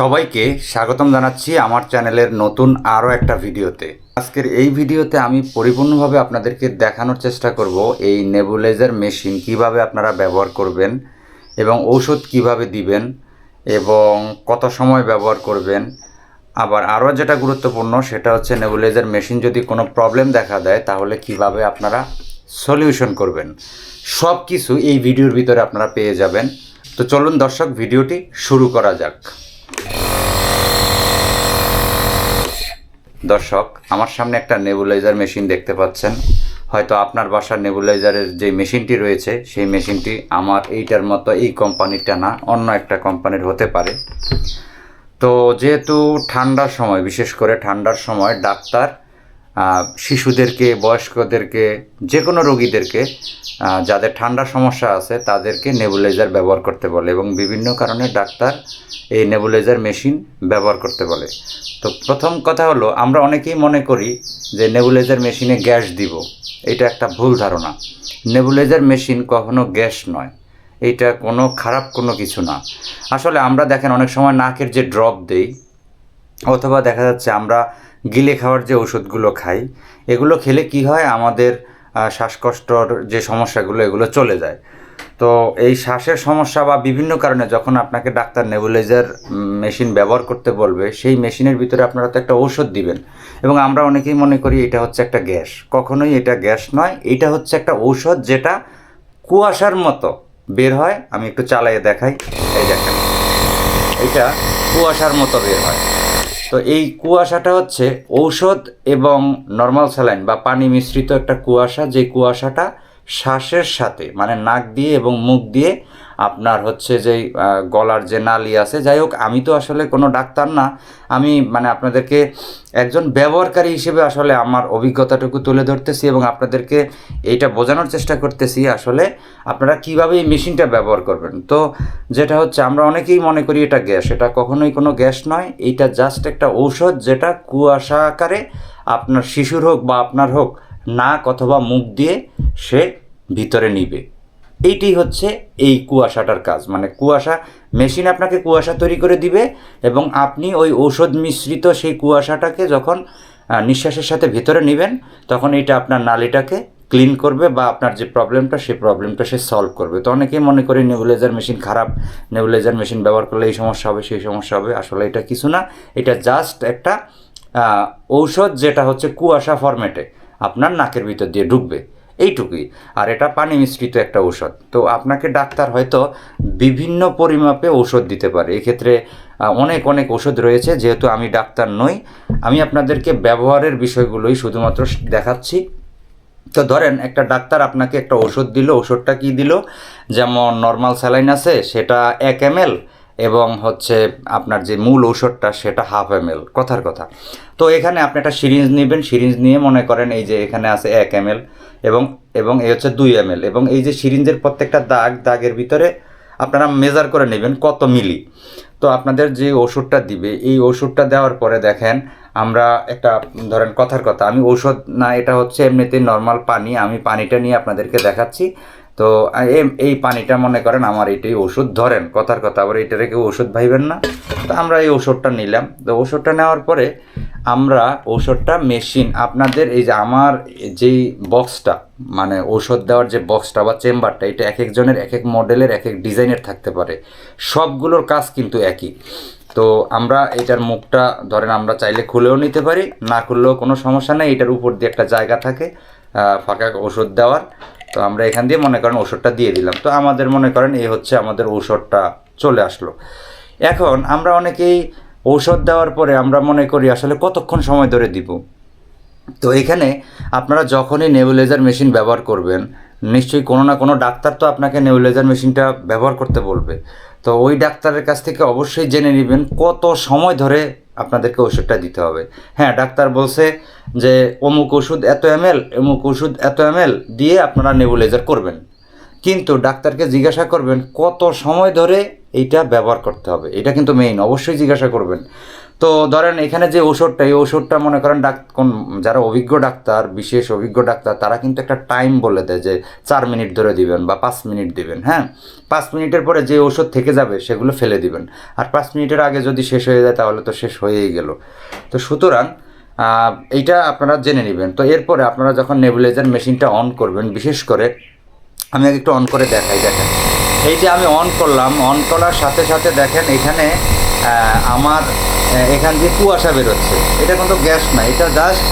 সবাইকে স্বাগতম জানাচ্ছি আমার চ্যানেলের নতুন আরও একটা ভিডিওতে। আজকের এই ভিডিওতে আমি পরিপূর্ণভাবে আপনাদেরকে দেখানোর চেষ্টা করব এই নেবুলাইজার মেশিন কীভাবে আপনারা ব্যবহার করবেন এবং ঔষধ কীভাবে দিবেন এবং কত সময় ব্যবহার করবেন। আবার আরও যেটা গুরুত্বপূর্ণ, সেটা হচ্ছে নেবুলাইজার মেশিন যদি কোনো প্রবলেম দেখা দেয়, তাহলে কীভাবে আপনারা সলিউশন করবেন। সব কিছু এই ভিডিওর ভিতরে আপনারা পেয়ে যাবেন। তো চলুন দর্শক, ভিডিওটি শুরু করা যাক। দর্শক, আমার সামনে একটা নেবুলাইজার মেশিন দেখতে পাচ্ছেন। হয়তো আপনার বাসার নেবুলাইজারের যে মেশিনটি রয়েছে, সেই মেশিনটি আমার এইটার মতো এই কোম্পানিটা না, অন্য একটা কোম্পানির হতে পারে। তো যেহেতু ঠান্ডার সময়, বিশেষ করে ঠান্ডার সময়, ডাক্তার শিশুদেরকে, বয়স্কদেরকে যে কোনো রোগীদেরকে যাদের ঠান্ডা সমস্যা আছে, তাদেরকে নেবুলাইজার ব্যবহার করতে বলে এবং বিভিন্ন কারণে ডাক্তার এই নেবুলাইজার মেশিন ব্যবহার করতে বলে। তো প্রথম কথা হলো, আমরা অনেকেই মনে করি যে নেবুলাইজার মেশিনে গ্যাস দিব। এটা একটা ভুল ধারণা। নেবুলাইজার মেশিন কখনো গ্যাস নয়। এইটা কোনো খারাপ কোনো কিছু না। আসলে আমরা দেখেন, অনেক সময় নাকের যে ড্রপ দেই অথবা দেখা যাচ্ছে আমরা গিলে খাওয়ার যে ওষুধগুলো খাই, এগুলো খেলে কি হয়? আমাদের শ্বাসকষ্টর যে সমস্যাগুলো, এগুলো চলে যায়। তো এই শ্বাসের সমস্যা বা বিভিন্ন কারণে যখন আপনাকে ডাক্তার নেবুলাইজার মেশিন ব্যবহার করতে বলবে, সেই মেশিনের ভিতরে আপনারা তো একটা ঔষধ দিবেন। এবং আমরা অনেকেই মনে করি এটা হচ্ছে একটা গ্যাস। কখনোই এটা গ্যাস নয়, এটা হচ্ছে একটা ঔষধ যেটা কুয়াশার মতো বের হয়। আমি একটু চালাইয়ে দেখাই। এই দেখেন এটা কুয়াশার মতো বের হয়। তো এই কুয়াশাটা হচ্ছে ঔষধ এবং নর্মাল স্যালাইন বা পানি মিশ্রিত একটা কুয়াশা, যে কুয়াশাটা শ্বাসের সাথে মানে নাক দিয়ে এবং মুখ দিয়ে আপনার হচ্ছে যে গলার যে নালি আছে, যাই হোক, আমি তো আসলে কোনো ডাক্তার না। আমি মানে আপনাদেরকে একজন ব্যবহারকারী হিসেবে আসলে আমার অভিজ্ঞতাটুকু তুলে ধরতেছি এবং আপনাদেরকে এইটা বোঝানোর চেষ্টা করতেছি আসলে আপনারা কীভাবে এই মেশিনটা ব্যবহার করবেন। তো যেটা হচ্ছে, আমরা অনেকেই মনে করি এটা গ্যাস, এটা কখনোই কোনো গ্যাস নয়। এইটা জাস্ট একটা ঔষধ যেটা কুয়াশা আকারে আপনার শিশুর হোক বা আপনার হোক, নাক অথবা মুখ দিয়ে সে ভিতরে নিবে। এইটি হচ্ছে এই কুয়াশাটার কাজ। মানে কুয়াশা, মেশিন আপনাকে কুয়াশা তৈরি করে দিবে এবং আপনি ওই ঔষধ মিশ্রিত সেই কুয়াশাটাকে যখন নিঃশ্বাসের সাথে ভিতরে নেবেন, তখন এটা আপনার নালিটাকে ক্লিন করবে বা আপনার যে প্রবলেমটা সেই প্রবলেমটা সে সলভ করবে। তো অনেকেই মনে করে নেবুলাইজার মেশিন খারাপ নেবুলাইজার মেশিন ব্যবহার করলে এই সমস্যা হবে, সেই সমস্যা হবে। আসলে এটা কিছু না, এটা জাস্ট একটা ঔষধ যেটা হচ্ছে কুয়াশা ফরম্যাটে আপনার নাকের ভিতর দিয়ে ঢুকবে। এইটুকুই। আর এটা পানি মিশ্রিত একটা ঔষধ। তো আপনাকে ডাক্তার হয়তো বিভিন্ন পরিমাপে ঔষধ দিতে পারে। এক্ষেত্রে অনেক অনেক ওষুধ রয়েছে, যেহেতু আমি ডাক্তার নই। আমি আপনাদেরকে ব্যবহারের বিষয়গুলোই শুধুমাত্র দেখাচ্ছি। তো ধরেন, একটা ডাক্তার আপনাকে একটা ওষুধ দিল। ওষুধটা কি দিল? যেমন নর্মাল স্যালাইন আছে, সেটা এক এম এবং হচ্ছে আপনার যে মূল ঔষধটা, সেটা হাফ এম কথার কথা। তো এখানে আপনি একটা সিরিঞ্জ নেবেন। সিরিঞ্জ নিয়ে মনে করেন, এই যে এখানে আছে এক এম এবং এবং এই হচ্ছে দুই এম এবং এই যে সিরিঞ্জের প্রত্যেকটা দাগ, দাগের ভিতরে আপনারা মেজার করে নেবেন কত মিলি। তো আপনাদের যে ওষুধটা দিবে, এই ওষুধটা দেওয়ার পরে দেখেন আমরা একটা, ধরেন কথার কথা, আমি ওষুধ না, এটা হচ্ছে এমনিতেই নর্মাল পানি, আমি পানিটা নিয়ে আপনাদেরকে দেখাচ্ছি। তো এই পানিটা মনে করেন আমার এটাই ওষুধ। ধরেন, কথার কথা, আবার এটা রেখে ওষুধ ভাইবেন না। তো আমরা এই ওষুধটা নিলাম। তো ওষুধটা নেওয়ার পরে আমরা ওষুধটা মেশিন, আপনাদের এই যে আমার যেই বক্সটা মানে ওষুধ দেওয়ার যে বক্সটা বা চেম্বারটা, এটা এক একজনের এক এক মডেলের, এক এক ডিজাইনের থাকতে পারে। সবগুলোর কাজ কিন্তু একই। তো আমরা এটার মুখটা, ধরেন আমরা চাইলে খুলেও নিতে পারি, না খুললেও কোনো সমস্যা নেই। এটার উপর দিয়ে একটা জায়গা থাকে ফাঁকা ওষুধ দেওয়ার। তো আমরা এখান দিয়ে মনে করেন ওষুধটা দিয়ে দিলাম। তো আমাদের মনে করেন এই হচ্ছে আমাদের ঔষধটা চলে আসলো। এখন আমরা অনেকেই ঔষধ দেওয়ার পরে আমরা মনে করি, আসলে কতক্ষণ সময় ধরে দিব? তো এখানে আপনারা যখনই নেবুলাইজার মেশিন ব্যবহার করবেন, নিশ্চয়ই কোনো না কোনো ডাক্তার তো আপনাকে নেবুলাইজার মেশিনটা ব্যবহার করতে বলবে। তো ওই ডাক্তারের কাছ থেকে অবশ্যই জেনে নেবেন কত সময় ধরে আপনাদেরকে ওষুধটা দিতে হবে। হ্যাঁ ডাক্তার বলছে যে অমুক ওষুধ এত এম এল অমুক ওষুধ এত এম এল দিয়ে আপনারা নেবুলাইজার করবেন। কিন্তু ডাক্তারকে জিজ্ঞাসা করবেন কত সময় ধরে এইটা ব্যবহার করতে হবে। এটা কিন্তু মেইন অবশ্যই জিজ্ঞাসা করবেন। তো ধরেন এখানে যে ওষুধটা এই ওষুধটা মনে করেন ডাক, কোন, যারা অভিজ্ঞ ডাক্তার, বিশেষ অভিজ্ঞ ডাক্তার, তারা কিন্তু একটা টাইম বলে দেয় যে চার মিনিট ধরে দিবেন বা পাঁচ মিনিট দিবেন হ্যাঁ? পাঁচ মিনিটের পরে যে ওষুধ থেকে যাবে, সেগুলো ফেলে দিবেন। আর পাঁচ মিনিটের আগে যদি শেষ হয়ে যায়, তাহলে তো শেষ হয়েই গেল। তো সুতরাং এইটা আপনারা জেনে নেবেন। তো এরপরে আপনারা যখন নেবুলাইজার মেশিনটা অন করবেন, বিশেষ করে আমি একটু অন করে দেখাই, দেখেন। এই যে আমি অন করলাম অন করার সাথে সাথে দেখেন এখানে আমার এখান দিয়ে কুয়াশা বেরোচ্ছে। এটা কিন্তু গ্যাস না, এটা জাস্ট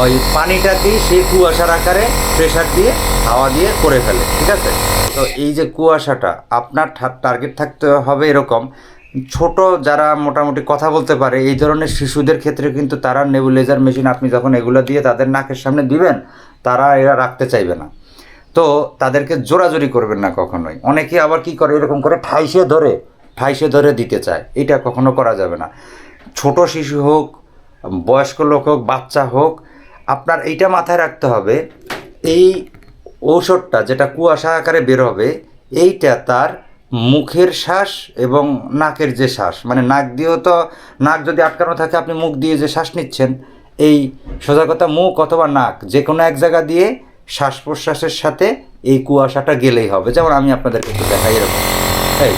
ওই পানিটাকেই সেই কুয়াশার আকারে প্রেশার দিয়ে, হাওয়া দিয়ে করে ফেলে, ঠিক আছে? তো এই যে কুয়াশাটা, আপনার টার্গেট থাকতে হবে এরকম। ছোট যারা মোটামুটি কথা বলতে পারে, এই ধরনের শিশুদের ক্ষেত্রে কিন্তু তারা নেবুলাইজার মেশিন আপনি যখন এগুলো দিয়ে তাদের নাকের সামনে দিবেন, তারা এরা রাখতে চাইবে না। তো তাদেরকে জোরাজোরি করবেন না কখনোই। অনেকে আবার কি করে, এরকম করে ঠাইসে ধরে ঠাইসে ধরে দিতে চায়। এটা কখনো করা যাবে না। ছোট শিশু হোক, বয়স্ক লোক হোক, বাচ্চা হোক, আপনার এইটা মাথায় রাখতে হবে, এই ঔষধটা যেটা কুয়াশা আকারে বের হবে, এইটা তার মুখের শ্বাস এবং নাকের যে শ্বাস মানে নাক দিয়েও তো নাক যদি আটকানো থাকে, আপনি মুখ দিয়ে যে শ্বাস নিচ্ছেন, এই সোজা কথা মুখ অথবা নাক যে কোনো এক জায়গা দিয়ে শ্বাস প্রশ্বাসের সাথে এই কুয়াশাটা গেলেই হবে। যেমন আমি আপনাদেরকে দেখাই এরকম। এই।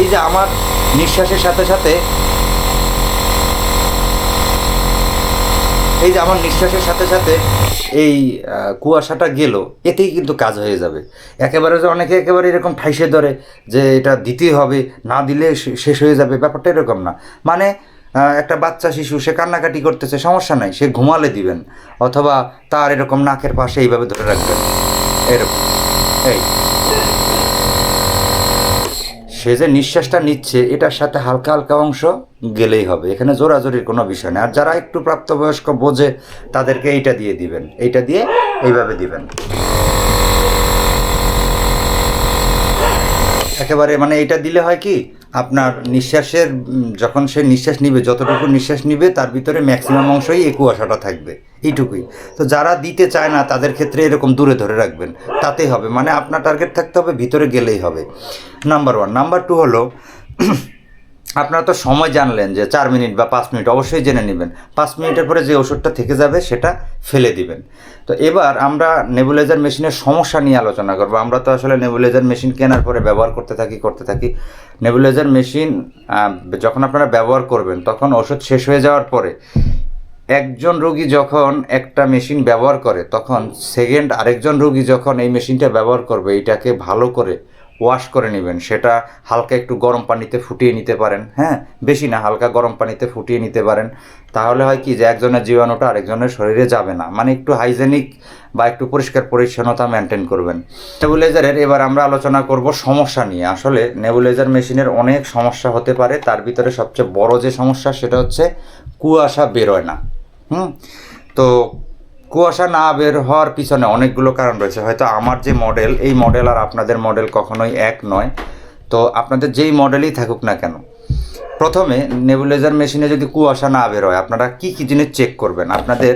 এই যে আমার নিঃশ্বাসের সাথে সাথে, এই যে আমার নিঃশ্বাসের সাথে সাথে এই কুয়াশাটা গেল, এতেই কিন্তু কাজ হয়ে যাবে। একেবারে যে অনেকে একেবারে এরকম ঠাইসে ধরে যে এটা দিতেই হবে, না দিলে শেষ হয়ে যাবে, ব্যাপারটা এরকম না। মানে একটা বাচ্চা শিশু, সে কান্নাকাটি করতেছে, সমস্যা নাই, সে ঘুমালে দিবেন, অথবা তার এরকম নাকের পাশে এইভাবে ধরে রাখবেন, এরকম, এই। সে যে নিঃশ্বাসটা নিচ্ছে, এটার সাথে হালকা হালকা অংশ গেলেই হবে। এখানে জোরাজোরির কোনো বিষয় নেই। আর যারা একটু প্রাপ্তবয়স্ক বোঝে, তাদেরকে এইটা দিয়ে দিবেন। এইটা দিয়ে এইভাবে দিবেন। একেবারে মানে এটা দিলে হয় কি, আপনার নিঃশ্বাসের যখন সে নিঃশ্বাস নিবে, যতটুকু নিঃশ্বাস নিবে, তার ভিতরে ম্যাক্সিমাম অংশই এই কুয়াশাটা থাকবে, এইটুকুই। তো যারা দিতে চায় না, তাদের ক্ষেত্রে এরকম দূরে ধরে রাখবেন, তাতেই হবে। মানে আপনার টার্গেট থাকতে হবে, ভিতরে গেলেই হবে। নাম্বার ওয়ান নাম্বার টু হলো আপনারা তো সময় জানলেন যে চার মিনিট বা পাঁচ মিনিট অবশ্যই জেনে নেবেন। পাঁচ মিনিটের পরে যে ওষুধটা থেকে যাবে সেটা ফেলে দিবেন। তো এবার আমরা নেবুলাইজার মেশিনের সমস্যা নিয়ে আলোচনা করব। আমরা তো আসলে নেবুলাইজার মেশিন কেনার পরে ব্যবহার করতে থাকি করতে থাকি। নেবুলাইজার মেশিন যখন আপনারা ব্যবহার করবেন, তখন ওষুধ শেষ হয়ে যাওয়ার পরে একজন রোগী যখন একটা মেশিন ব্যবহার করে, তখন সেকেন্ড আরেকজন রোগী যখন এই মেশিনটা ব্যবহার করবে এটাকে ভালো করে ওয়াশ করে নেবেন। সেটা হালকা একটু গরম পানিতে ফুটিয়ে নিতে পারেন। হ্যাঁ বেশি না, হালকা গরম পানিতে ফুটিয়ে নিতে পারেন। তাহলে হয় কি যে একজনের জীবাণুটা আরেকজনের শরীরে যাবে না। মানে একটু হাইজেনিক বা একটু পরিষ্কার পরিচ্ছন্নতা মেনটেন করবেন। নেবুলাইজারের এবার আমরা আলোচনা করব সমস্যা নিয়ে। আসলে নেবুলাইজার মেশিনের অনেক সমস্যা হতে পারে। তার ভিতরে সবচেয়ে বড় যে সমস্যা সেটা হচ্ছে কুয়াশা বেরোয় না। হুম? তো কুয়াশা না বের হওয়ার পিছনে অনেকগুলো কারণ রয়েছে। হয়তো আমার যে মডেল এই মডেল আর আপনাদের মডেল কখনোই এক নয়। তো আপনাদের যেই মডেলই থাকুক না কেন, প্রথমে নেবুলাইজার মেশিনে যদি কুয়াশা না বের হয়, আপনারা কি কী জিনিস চেক করবেন? আপনাদের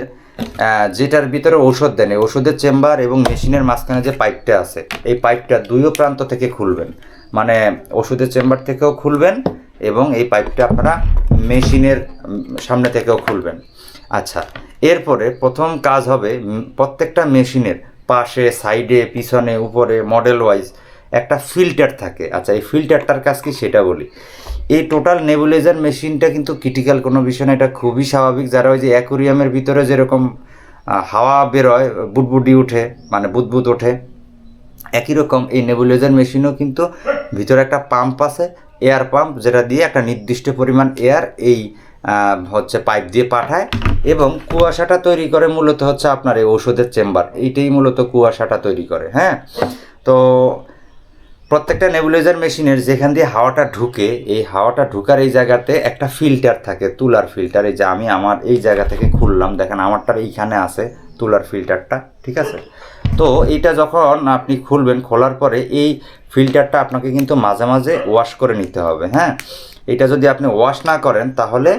যেটার ভিতরে ঔষধ দেন, এই ওষুধের চেম্বার এবং মেশিনের মাঝখানে যে পাইপটা আছে, এই পাইপটা দুইও প্রান্ত থেকে খুলবেন। মানে ওষুধের চেম্বার থেকেও খুলবেন এবং এই পাইপটা আপনারা মেশিনের সামনে থেকেও খুলবেন। আচ্ছা এরপরে প্রথম কাজ হবে প্রত্যেকটা মেশিনের পাশে, সাইডে, পিছনে, উপরে মডেল ওয়াইজ একটা ফিল্টার থাকে। আচ্ছা এই ফিল্টারটার কাজ কি সেটা বলি। এই টোটাল নেবুলাইজার মেশিনটা কিন্তু ক্রিটিক্যাল কোনো বিষয় না, এটা খুবই স্বাভাবিক। যারা ওই যে অ্যাকোরিয়ামের ভিতরে যেরকম হাওয়া বেরোয় বুদবুদি উঠে মানে বুদবুদ ওঠে, একই রকম এই নেবুলাইজার মেশিনও কিন্তু ভিতরে একটা পাম্প আছে এয়ার পাম্প যেটা দিয়ে একটা নির্দিষ্ট পরিমাণ এয়ার এই হচ্ছে পাইপ দিয়ে পাঠায় এবং কুয়াশাটা তৈরি করে মূলত হচ্ছে আপনার এই ওষুধের চেম্বার। এইটাই মূলত কুয়াশাটা তৈরি করে হ্যাঁ? তো প্রত্যেকটা নেবুলাইজার মেশিনের যেখান দিয়ে হাওয়াটা ঢুকে, এই হাওয়াটা ঢুকার এই জায়গাতে একটা ফিল্টার থাকে, তুলার ফিল্টার। এই যে আমি আমার এই জায়গা থেকে খুললাম, দেখেন আমারটার এইখানে আছে তুলার ফিল্টারটা, ঠিক আছে? তো এইটা যখন আপনি খুলবেন, খোলার পরে এই ফিল্টারটা আপনাকে কিন্তু মাঝে মাঝে ওয়াশ করে নিতে হবে হ্যাঁ? এটা যদি আপনি ওয়াশ না করেন, তাহলে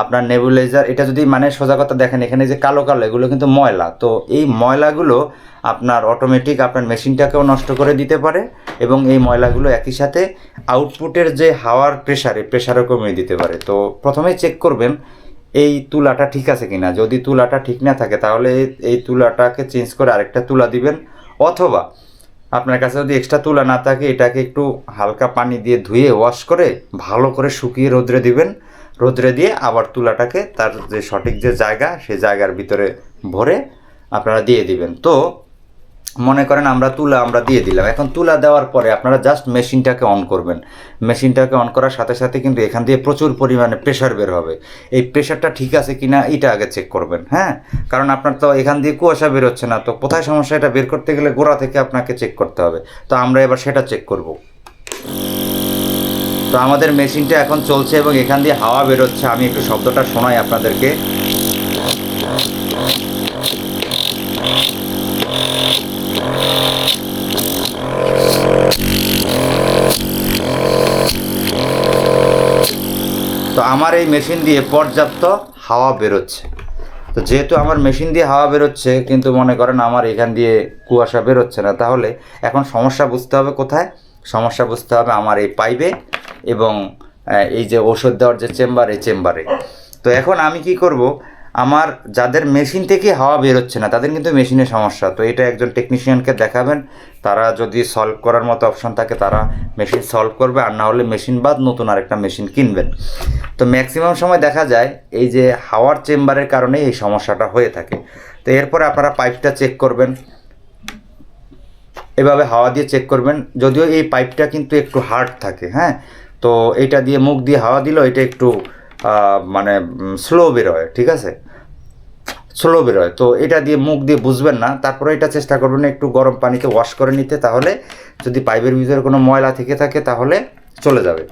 আপনার নেবুলাইজার এটা যদি মানে সোজা কথা দেখেন, এখানে যে কালো কালো, এগুলো কিন্তু ময়লা। তো এই ময়লাগুলো আপনার অটোমেটিক আপনার মেশিনটাকেও নষ্ট করে দিতে পারে এবং এই ময়লাগুলো একই সাথে আউটপুটের যে হাওয়ার প্রেশারে প্রেশারও কমিয়ে দিতে পারে। তো প্রথমেই চেক করবেন এই তুলাটা ঠিক আছে কিনা? যদি তুলাটা ঠিক না থাকে, তাহলে এই- তুলাটাকে চেঞ্জ করে আরেকটা তুলা দিবেন। অথবা আপনার কাছে যদি এক্সট্রা তুলা না থাকে, এটাকে একটু হালকা পানি দিয়ে ধুয়ে ওয়াশ করে ভালো করে শুকিয়ে রোদ্রে দিবেন। রোদ্রে দিয়ে আবার তুলাটাকে তার যে সঠিক যে জায়গা, সে জায়গার ভিতরে ভরে আপনারা দিয়ে দিবেন। তো মনে করেন আমরা তুলা আমরা দিয়ে দিলাম। এখন তুলা দেওয়ার পরে আপনারা জাস্ট মেশিনটাকে অন করবেন। মেশিনটাকে অন করার সাথে সাথে কিন্তু এখান দিয়ে প্রচুর পরিমাণে প্রেশার বের হবে। এই প্রেশারটা ঠিক আছে কিনা এটা আগে চেক করবেন হ্যাঁ? কারণ আপনার তো এখান দিয়ে কুয়াশা বের হচ্ছে না, তো কোথায় সমস্যা? এটা বের করতে গেলে গোড়া থেকে আপনাকে চেক করতে হবে। তো আমরা এবার সেটা চেক করব। তো আমাদের মেশিনটা এখন চলছে এবং এখান দিয়ে হাওয়া বেরোচ্ছে। আমি একটু শব্দটা শোনাই আপনাদেরকে। তো আমার এই মেশিন দিয়ে পর্যাপ্ত হাওয়া বেরোচ্ছে। তো যেহেতু আমার মেশিন দিয়ে হাওয়া বেরোচ্ছে, কিন্তু মনে করেন আমার এখান দিয়ে কুয়াশা বেরোচ্ছে না, তাহলে এখন সমস্যা বুঝতে হবে কোথায়? সমস্যা বুঝতে হবে আমার এই পাইবে এবং এই যে ওষুধ দেওয়ার যে চেম্বার, এই চেম্বারে। তো এখন আমি কি করব? আমার যাদের মেশিন থেকে হাওয়া বেরোচ্ছে না, তাদের কিন্তু মেশিনের সমস্যা। তো এটা একজন টেকনিশিয়ানকে দেখাবেন, তারা যদি সলভ করার মতো অপশন থাকে, তারা মেশিন সলভ করবে, আর না হলে মেশিন বাদ নতুন আরেকটা মেশিন কিনবেন। তো ম্যাক্সিমাম সময় দেখা যায়, এই যে হাওয়ার চেম্বারের কারণে এই সমস্যাটা হয়ে থাকে। তো এরপরে আপনারা পাইপটা চেক করবেন। এভাবে হাওয়া দিয়ে চেক করবেন, যদিও এই পাইপটা কিন্তু একটু হার্ড থাকে হ্যাঁ? তো এটা দিয়ে মুখ দিয়ে হাওয়া দিলেও এটা একটু মানে স্লো বেরোয়, ঠিক আছে? স্লো বেরোয়। তো এটা দিয়ে মুখ দিয়ে বুঝবেন না, তারপরে এটা চেষ্টা করবেন একটু গরম পানিতে ওয়াশ করে নিতে, তাহলে যদি পাইপের ভিতরে কোনো ময়লা থেকে থাকে তাহলে চলে যাবে।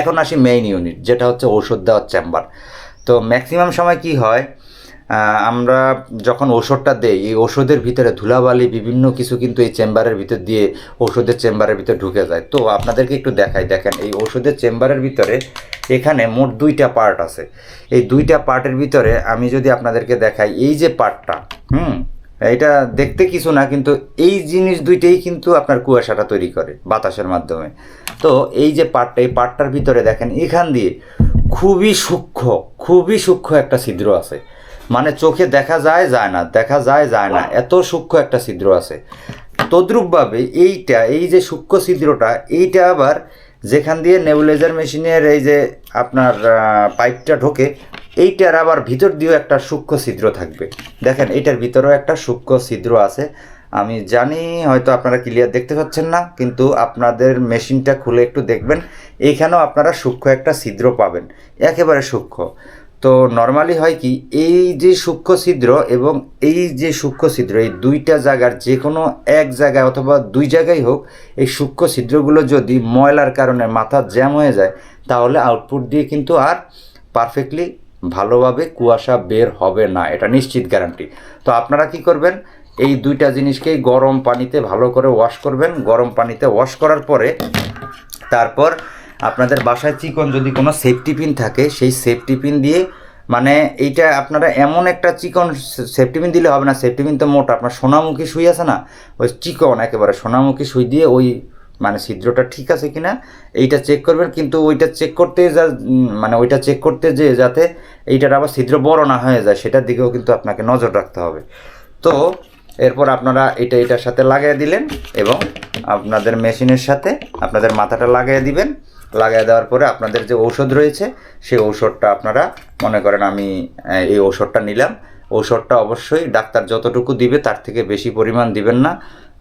এখন আসি মেইন ইউনিট যেটা হচ্ছে ঔষধ দেওয়ার চেম্বার তো ম্যাক্সিমাম সময় কি হয়? আমরা যখন ওষুধটা দেই, এই ওষুধের ভিতরে ধুলাবালি বিভিন্ন কিছু কিন্তু এই চেম্বারের ভিতর দিয়ে ওষুধের চেম্বারের ভিতরে ঢুকে যায়। তো আপনাদেরকে একটু দেখাই, দেখেন, এই ওষুধের চেম্বারের ভিতরে এখানে মোট দুইটা পার্ট আছে। এই দুইটা পার্টের ভিতরে আমি যদি আপনাদেরকে দেখাই, এই যে পার্টটা, হুম এটা দেখতে কিছু না, কিন্তু এই জিনিস দুইটাই কিন্তু আপনার কুয়াশাটা তৈরি করে বাতাসের মাধ্যমে। তো এই যে পার্টটা, এই পার্টটার ভিতরে দেখেন, এখান দিয়ে খুবই সূক্ষ্ম খুবই সূক্ষ্ম একটা ছিদ্র আছে। মানে চোখে দেখা যায় যায় না, দেখা যায় যায় না। এত সূক্ষ্ম একটা ছিদ্র আছে। তদ্রূপভাবে এইটা, এই যে সূক্ষ্ম ছিদ্রটা, এইটা আবার যেখান দিয়ে নেবুলাইজার মেশিনের এই যে আপনার পাইপটা ঢোকে, এইটার আবার ভিতর দিয়েও একটা সূক্ষ্ম ছিদ্র থাকবে। দেখেন, এইটার ভিতরেও একটা সূক্ষ্ম ছিদ্র আছে। আমি জানি, হয়তো আপনারা ক্লিয়ার দেখতে পাচ্ছেন না, কিন্তু আপনাদের মেশিনটা খুলে একটু দেখবেন। এইখানেও আপনারা সূক্ষ্ম একটা ছিদ্র পাবেন। একেবারে সূক্ষ্ম। তো নর্মালি হয় কি, এই যে সূক্ষ্ম ছিদ্র এবং এই যে সূক্ষ্ম ছিদ্র, এই দুইটা জায়গার যে কোনো এক জায়গায় অথবা দুই জায়গায় হোক, এই সূক্ষ্ম ছিদ্রগুলো যদি ময়লার কারণে মাথা জ্যাম হয়ে যায়, তাহলে আউটপুট দিয়ে কিন্তু আর পারফেক্টলি ভালোভাবে কুয়াশা বের হবে না, এটা নিশ্চিত গ্যারান্টি তো আপনারা কি করবেন? এই দুইটা জিনিসকেই গরম পানিতে ভালো করে ওয়াশ করবেন। গরম পানিতে ওয়াশ করার পরে তারপর আপনাদের বাসায় চিকন যদি কোনো সেফটি পিন থাকে, সেই সেফটি পিন দিয়ে মানে এইটা আপনারা এমন একটা চিকন সেফটি পিন দিলে হবে না। সেফটি পিন তো মোটা, আপনার সোনামুখী সুই আছে না? ওই চিকন একেবারে সোনামুখী সুই দিয়ে ওই মানে ছিদ্রটা ঠিক আছে কিনা, এইটা চেক করবেন। কিন্তু ওইটা চেক করতে যা মানে ওইটা চেক করতে যে যাতে এইটার আবার ছিদ্র বড় না হয়ে যায়, সেটার দিকেও কিন্তু আপনাকে নজর রাখতে হবে। তো, এরপর আপনারা এটা, এটার সাথে লাগিয়ে দিলেন এবং আপনাদের মেশিনের সাথে আপনাদের মাথাটা লাগিয়ে দিবেন। লাগিয়ে দেওয়ার পরে আপনাদের যে ঔষধ রয়েছে সেই ঔষধটা আপনারা মনে করেন আমি এই ঔষধটা নিলাম। ঔষধটা অবশ্যই ডাক্তার যতটুকু দিবে তার থেকে বেশি পরিমাণ দিবেন না।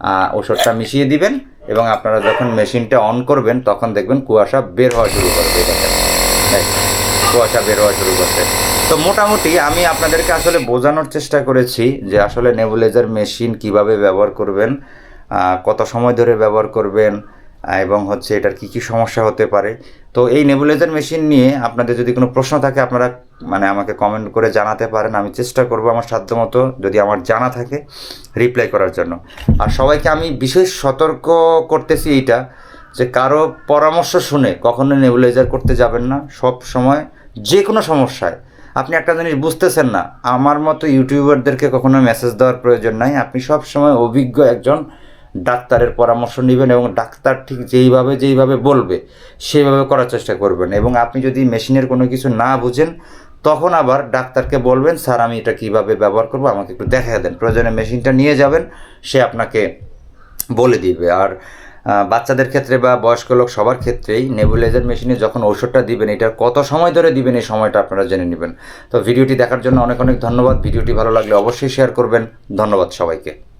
আহ, ঔষধটা মিশিয়ে দিবেন এবং আপনারা যখন মেশিনটা অন করবেন তখন দেখবেন কুয়াশা বের হওয়া শুরু করবে কুয়াশা বের হওয়া শুরু করছে তো মোটামুটি আমি আপনাদেরকে আসলে বোঝানোর চেষ্টা করেছি যে আসলে নেবুলাইজার মেশিন কীভাবে ব্যবহার করবেন কত সময় ধরে ব্যবহার করবেন এবং হচ্ছে এটার কি কি সমস্যা হতে পারে। তো এই নেবুলাইজার মেশিন নিয়ে আপনাদের যদি কোনো প্রশ্ন থাকে, আপনারা মানে আমাকে কমেন্ট করে জানাতে পারেন। আমি চেষ্টা করব আমার সাধ্যমতো যদি আমার জানা থাকে রিপ্লাই করার জন্য। আর সবাইকে আমি বিশেষ সতর্ক করতেছি এইটা যে কারও পরামর্শ শুনে কখনো নেবুলাইজার করতে যাবেন না। সব সময় যে কোনো সমস্যায়। আপনি একটা জিনিস বুঝতেছেন না, আমার মতো ইউটিউবারদেরকে কখনো মেসেজ দেওয়ার প্রয়োজন নাই। আপনি সব সময় অভিজ্ঞ একজন ডাক্তারের পরামর্শ নেবেন এবং ডাক্তার ঠিক যেইভাবে যেইভাবে বলবে, সেইভাবে করার চেষ্টা করবেন। এবং আপনি যদি মেশিনের কোনো কিছু না বুঝেন, তখন আবার ডাক্তারকে বলবেন, স্যার, আমি এটা কীভাবে ব্যবহার করব? আমাকে একটু দেখা দেন। প্রয়োজনে মেশিনটা নিয়ে যাবেন, সে আপনাকে বলে দিবে। আর বাচ্চাদের ক্ষেত্রে বা বয়স্ক লোক সবার ক্ষেত্রেই নেবুলাইজার মেশিনে যখন ঔষধটা দিবেন এটা কত সময় ধরে দিবেন, এই সময়টা আপনারা জেনে নেবেন। তো ভিডিওটি দেখার জন্য অনেক অনেক ধন্যবাদ। ভিডিওটি ভালো লাগলে অবশ্যই শেয়ার করবেন। ধন্যবাদ সবাইকে।